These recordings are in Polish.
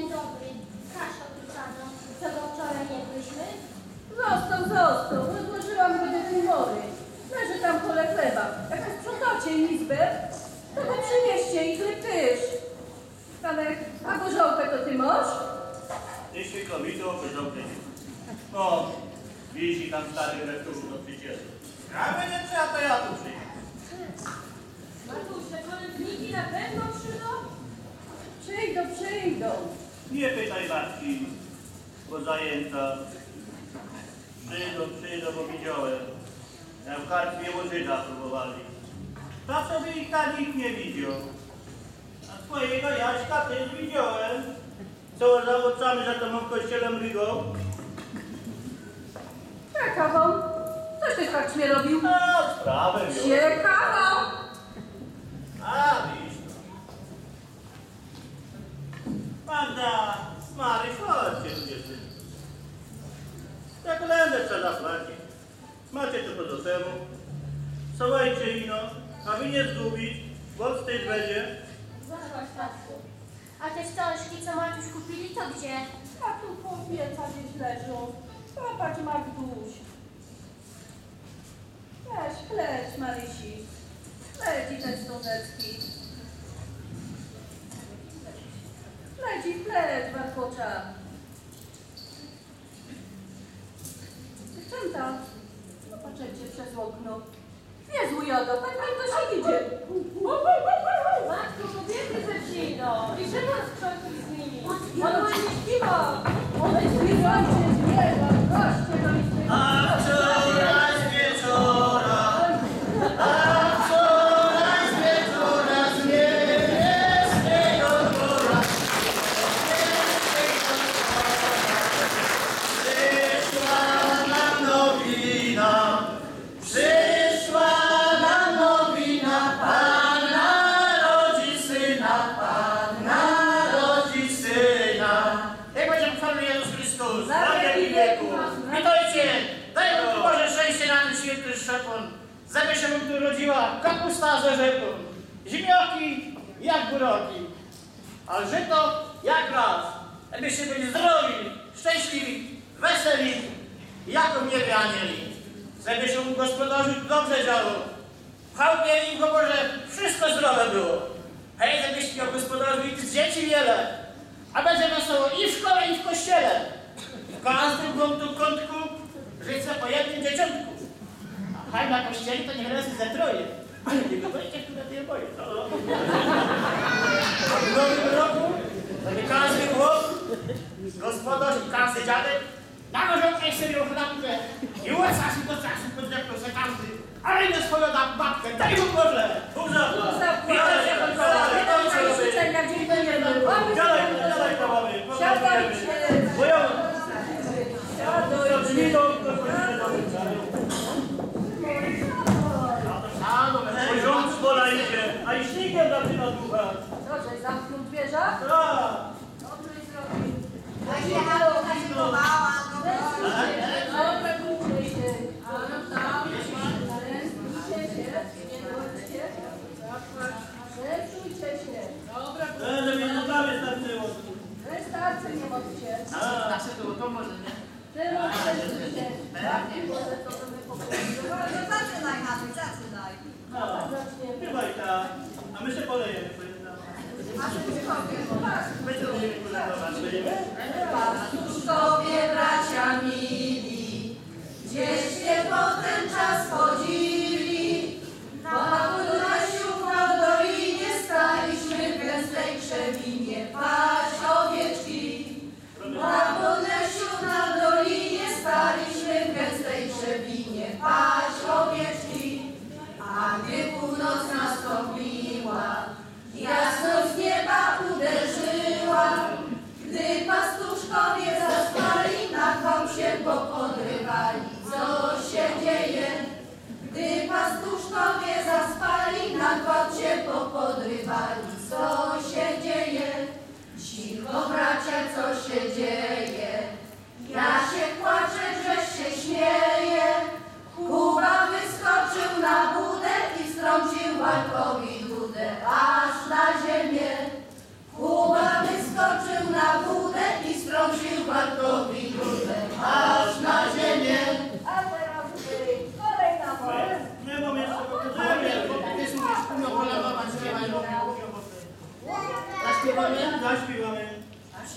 ントブリッ ty tak mnie robił? A, sprawę miał. Ciekawą. A, widzisz. Magda, Maryś, chodźcie tu dziewczyny. Jak lędę trzeba zapłacić. Macie to po temu. Słuchajcie ino, aby nie zgubić, bo wstyd będzie. Zobacz, tatku. A te wstążki, co Matuś kupili, to gdzie? A tu po pieca gdzieś leżą. Popatrz, Magduś. Weź, pleć, Marysi. Pleć i te wstążeczki. Pleć i pleć, warkocza. Dziewczęta, popatrzcie przez okno. Jezu, Jodo, tak jak to się idzie. Matko, kobiety ze wsi, no. I czego sprzątać jak buroki. A żyto jak raz. Abyście byli zdrowi, szczęśliwi, weseli, jako niebie anieli. Żeby się mu gospodarzu dobrze działo. W chałupie im go Boże wszystko zdrowe było. Hej, żebyś miał gospodarzu i tych dzieci wiele. A będzie wesoło i w szkole, i w kościele. W każdym kątku życia po jednym dzieciątku. A haj na kościele to niech razy ze troje. Ale nie wyobraźcie, które je boję. To- A w nowym roku, żeby każdy chłop, gospodarz i każdy dziadek nałożą sobie chlapkę i łysa się do czasu pod drzewką se każdy. Ale nie swoją da babkę, daj mu Boże! Burza! Witajcie, Witajcie, życzenia, dziękujemy. Mamy Dalej, dalej, panowie! Siadajcie. Moją Siadajcie. gminą, to będzie dobrze. Porząd z pola idzie, a i śniegiem zaczyna dmuchać. Dobrze, zamknął zwierza? Tak. Thank you.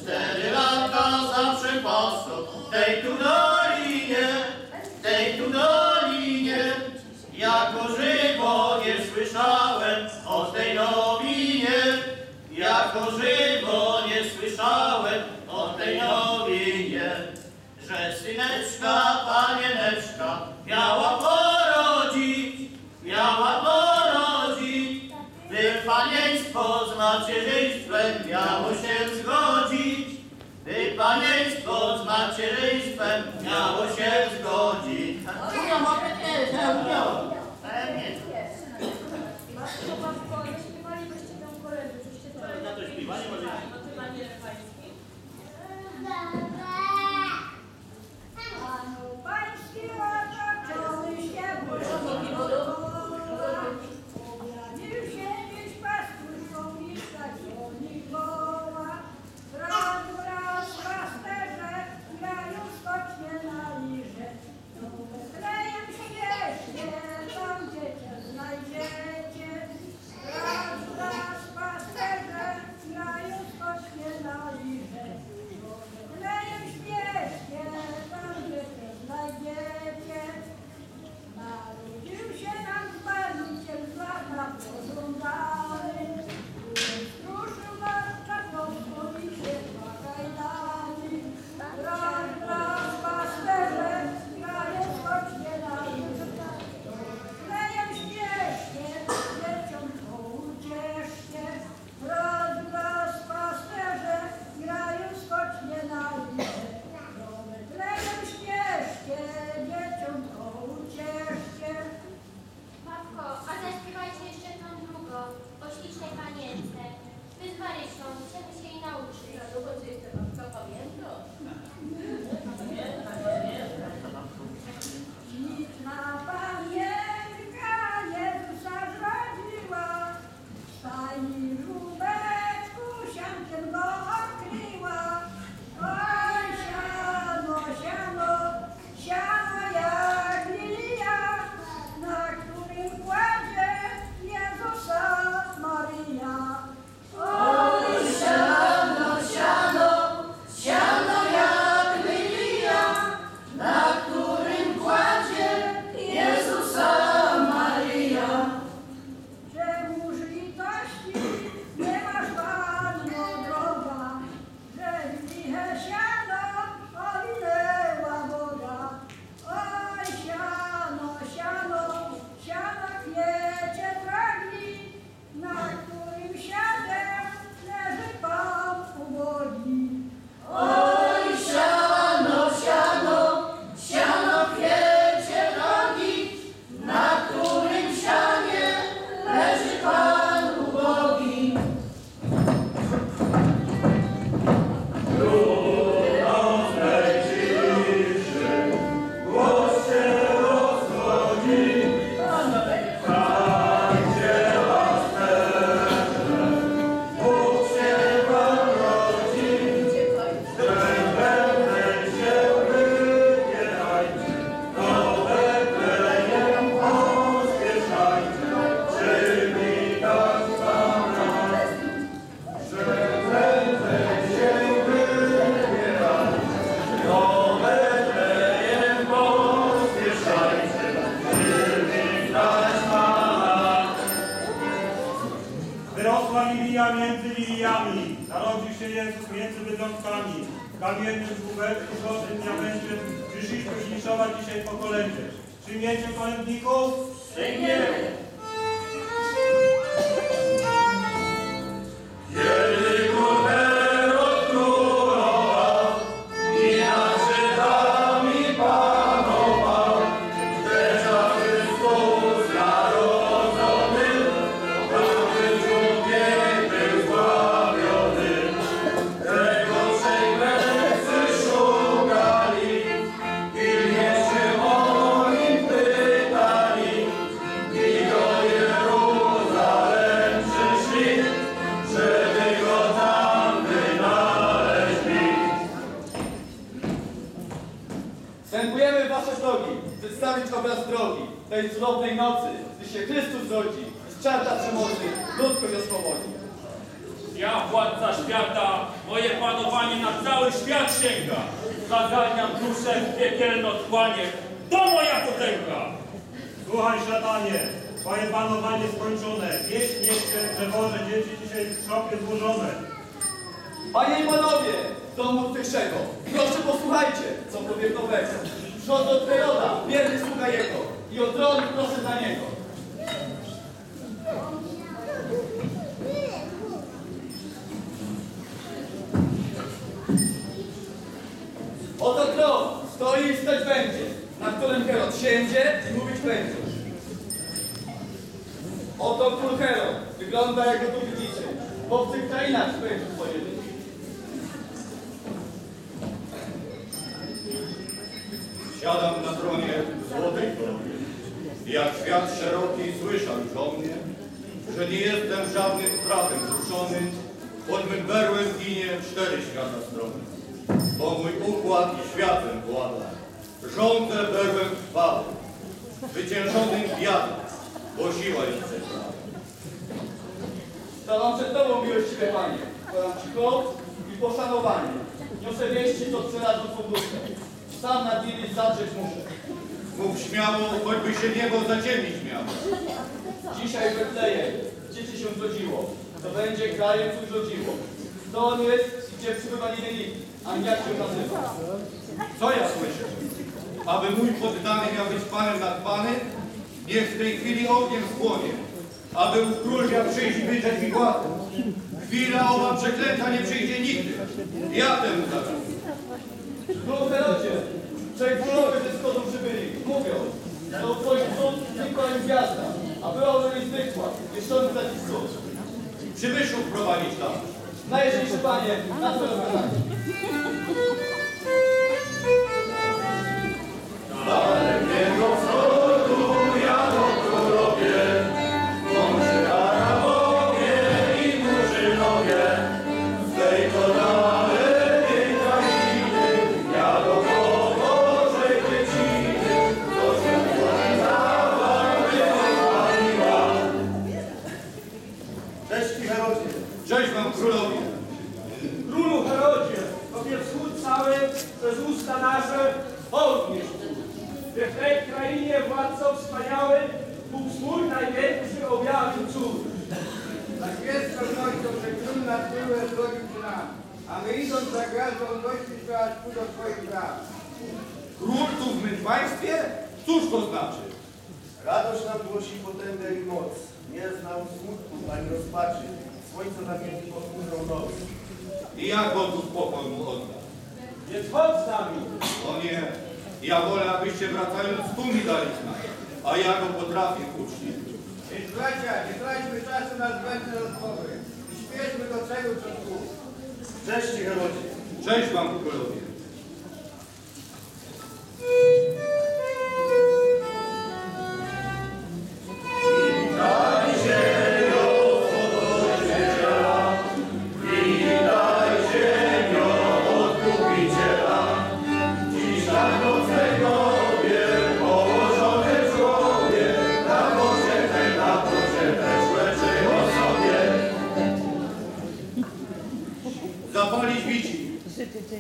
Cztery lata zawsze posto tej tu dolinie, tej tu dolinie. Jako żywo nie słyszałem o tej nowinie. Jako żywo nie słyszałem o tej nowinie. Że syneczka, panieneczka miała porodzić, miała porodzić. By panieństwo z macierzyństwem miało się zgodzić. Gdy panieństwo z macierzyństwem miało się zgodzić. Umią, mogę też, ja umią. Pewnie. Na to śpiewanie może Pański ładowy! Panie i panowie, domu tutejszego, proszę posłuchajcie, co powie nowego. Rząd od Heroda, wierny sługa jego i o tron proszę dla niego. Oto tron stoi i stać będzie, na którym Herod siędzie i mówić będzie. Oto król Herod, wygląda jak go tu widzicie. W obcych krainach spędził swoje strony. Bo mój układ i światem włada, rządzę berłem chwały, wyciężonym wiatrem, bo siła jest przeprawa. Stawam przed Tobą, miłościwe Panie. Podam Ci hołd i poszanowanie. Niosę wieści, co przeradzą Twą duszę. Sam nad nimi zadrzeć muszę. Mów śmiało, choćby się niebo zaciemnić miało. Dzisiaj Betlejem dzieci się zrodziło. To będzie krajem cóż rodziło. To on jest, gdzie przybywa niewinnik. A jak się nazywa? Co ja słyszę? Aby mój poddany miał być panem nad panem, niech w tej chwili ogniem spłonie. Aby u król miał przyjść i wydrzeć mi władzę. Chwila owa przeklęta nie przyjdzie nigdy. Ja temu zaraz. Król Herodzie, trzej królowie ze wschodu przybyli. Mówią, że u Twoich cud znikła im gwiazda, a była ona niezwykła, jeszcze taki cud. Przybyszów prowadzić tam. Najjaśniejszy Panie, na Twoje rozkazanie. Chodź z nami. O nie, ja wolę, abyście wracając tu mi dali znak, a ja go potrafię uczcić. Więc bracia, nie traćmy czasu na zbędne rozmowy i śpieszmy do celu, co tu. Cześć Ci Herodzie. Cześć wam królowie.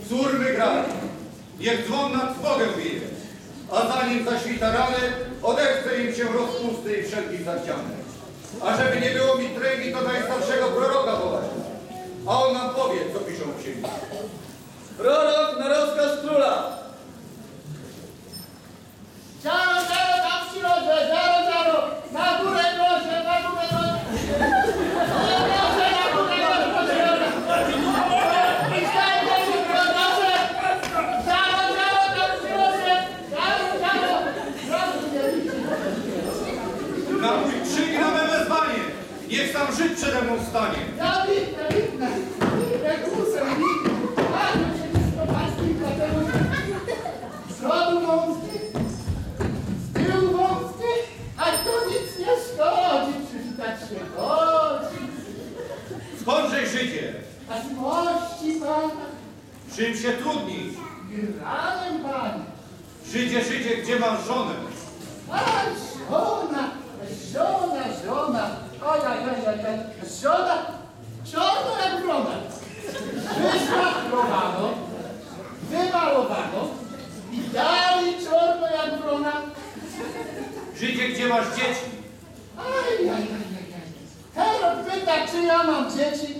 Córmy grali. Niech dzwon nad trwogę bije. A zanim zaświta rany, odechce im się rozpusty i wszelkich zachcianek. A żeby nie było mi tręgi, to najstarszego proroka wołać. A on nam powie, co piszą w księgi. Prorok na rozkaz króla. Dziaro, dziaro, tam w środze, dziaro, dziaro, na górę proszę, na górę proszę. Na proszę, na górę proszę. I stajcie się, proszę. Dziaro, dziaro, tam w środze, dziaro, dziaro. Proszę. Na mój krzyk na me wezwanie. Niech sam Żyd przede mną stanie. Ja widzę, widzę, jak widzę. Panie się paski dlatego z przodu wąski, z tyłu wąski, a to nic nie szkodzi, przywitać się godzi. Skądże Żydzie? A z mości Pana, Czym się trudni? ranem Panie, Żydzie, Żydzie, gdzie mam żonę? a żona, żona, żona, oj, oj, oj, oj, oj, czarna jak wrona. Wyszlachrowano, wymalowano i dali czarno jak wrona. Żydzie, gdzie masz dzieci? czy ja mam dzieci?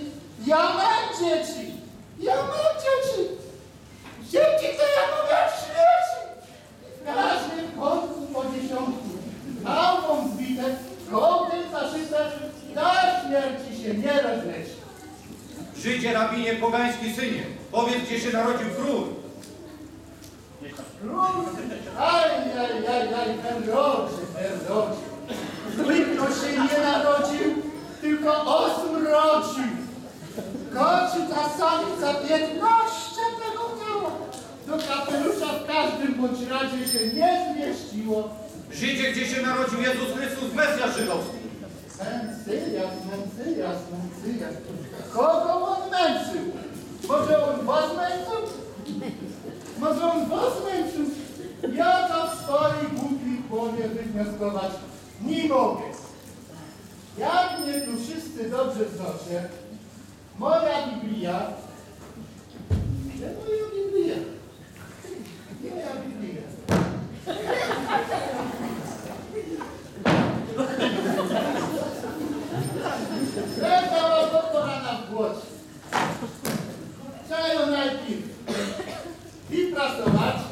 Ja mam dzieci! Ja mam dzieci! Dzieci to ja mam jak śmieci! W każdym kątku po dziesiątku. Małą zbite, kołkiem zaszyte, na śmierci się nie rozleci. Żydzie, rabinie, pogański synie, powiedz, gdzie się narodził król. Król, aj, aj, aj, aj, ten roczy, ten roczy. Tylko się nie narodził, tylko osmrodził. Koci ta samica piętnaście tego miała. Do kapelusza w każdym bądź razie się nie zmieściło. Żydzie, gdzie się narodził Jezus Chrystus, Mesjasz żydowski. Mencyljas, Mencyljas, Mencyljas. Kogo on męczył? Może on was męczył? Może on was męczył? Ja w swojej głupiej głowie wywnioskować nie mogę. Jak mnie tu wszyscy dobrze znacie, moja Biblia, moja Biblia? Moja Biblia. З этого доктора на год. Чаю найти. И просовать.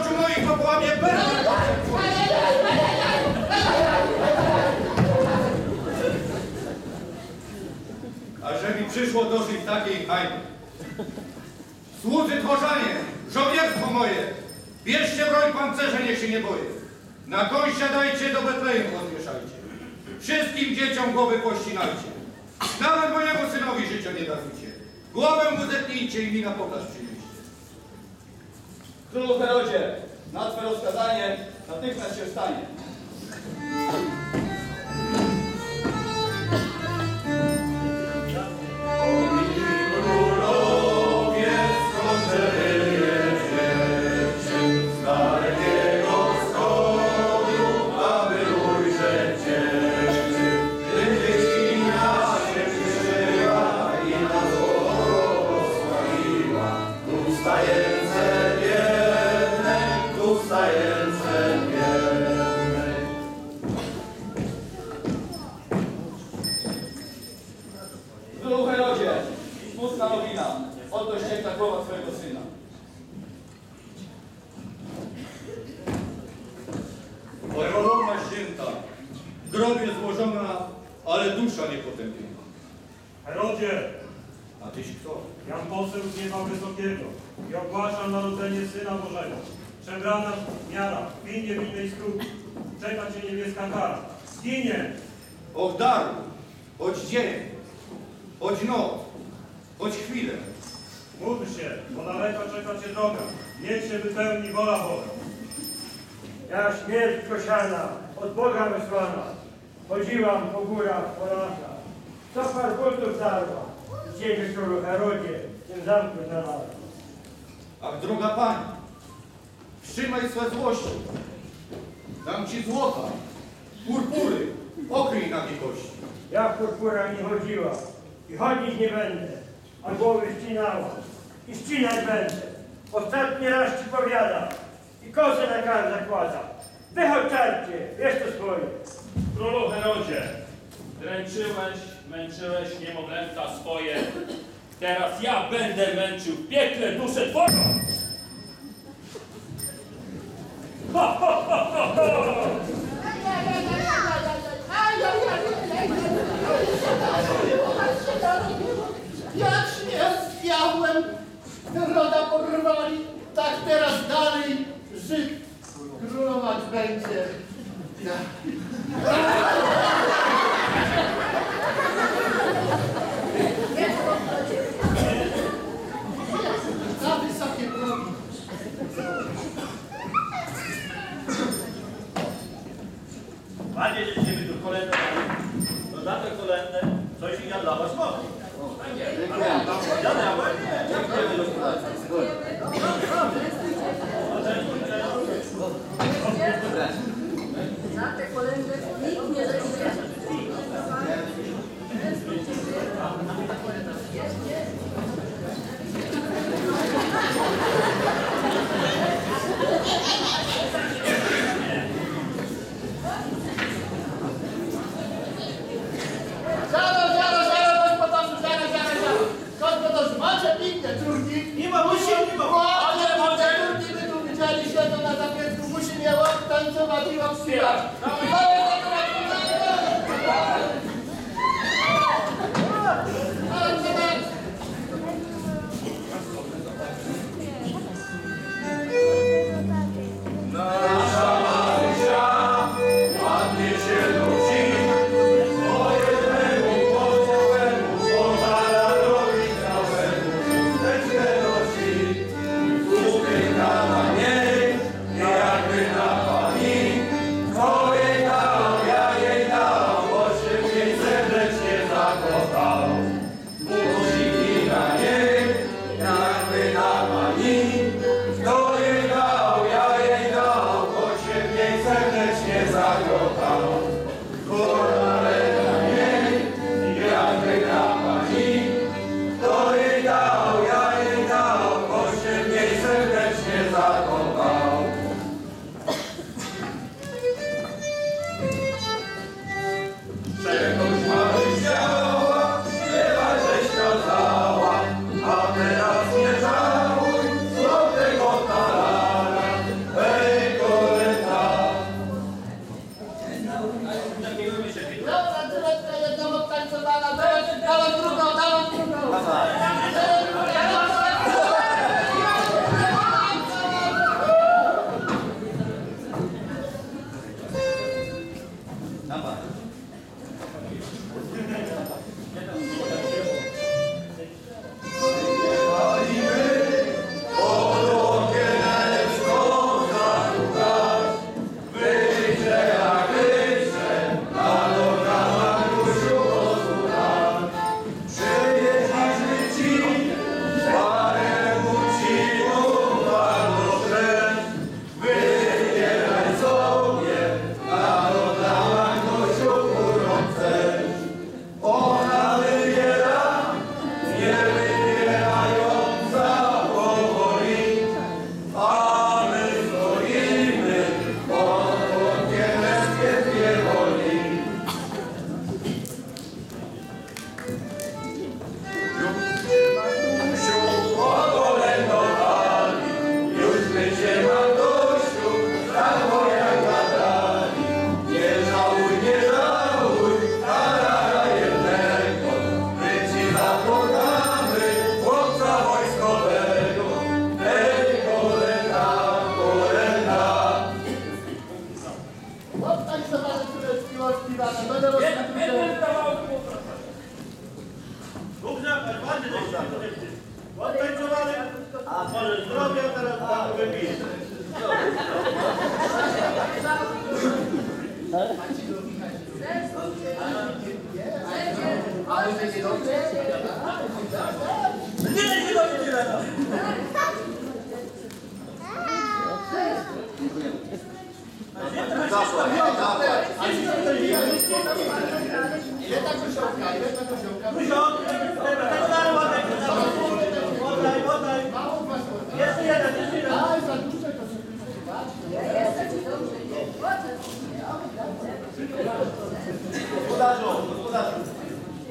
Oczu moich, bo połamie perły. A że mi przyszło dożyć takiej hańby. Słudzy tworzanie, żołnierstwo moje, bierzcie broń pancerze, niech się nie boję. Na koń siadajcie, do Betlejem odmieszajcie. Wszystkim dzieciom głowy pościnajcie. Nawet mojemu synowi życia nie darujcie. Głowę mu zetnijcie i mi na pokaz przyjmijcie. Królu Herodzie, na twe rozkazanie natychmiast się stanie. Daleko czeka cię droga. Niech się wypełni wola Boga. Ja śmierć kosiana, od Boga wysłana. Chodziłam po górach, po lasach. Co par butów darła. Ciebie, królu Herodzie, w tym zamku znalazła. Ach, droga pani, trzymaj swe złości. Dam ci złota, purpury, okryj nagie kości. Ja purpura nie chodziła i chodzić nie będę, a głowy ścinała i ścinać będę. Ostatni raz ci powiadam i kosę na kark zakładam. Wychodź czarcie, wiesz to swoje. Królu Herodzie, dręczyłeś, męczyłeś niemowlęta swoje. Teraz ja będę męczył w piekle duszę twoją! Ha, ha, ha, ha, ha! Jak porwali, tak teraz dalej Żyd królować będzie. Ja. Za wysokie progi. Panie, że się tu kolędę No za te kolędę coś ja dla was mogę. Ja dla すごい。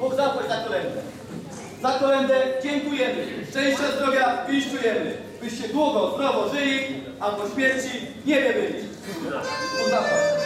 Bóg zapłać za. Za kolędę dziękujemy. Szczęścia, zdrowia piszczujemy. Byście długo, zdrowo żyli, a po śmierci nie byli. Bóg zapłać. Viva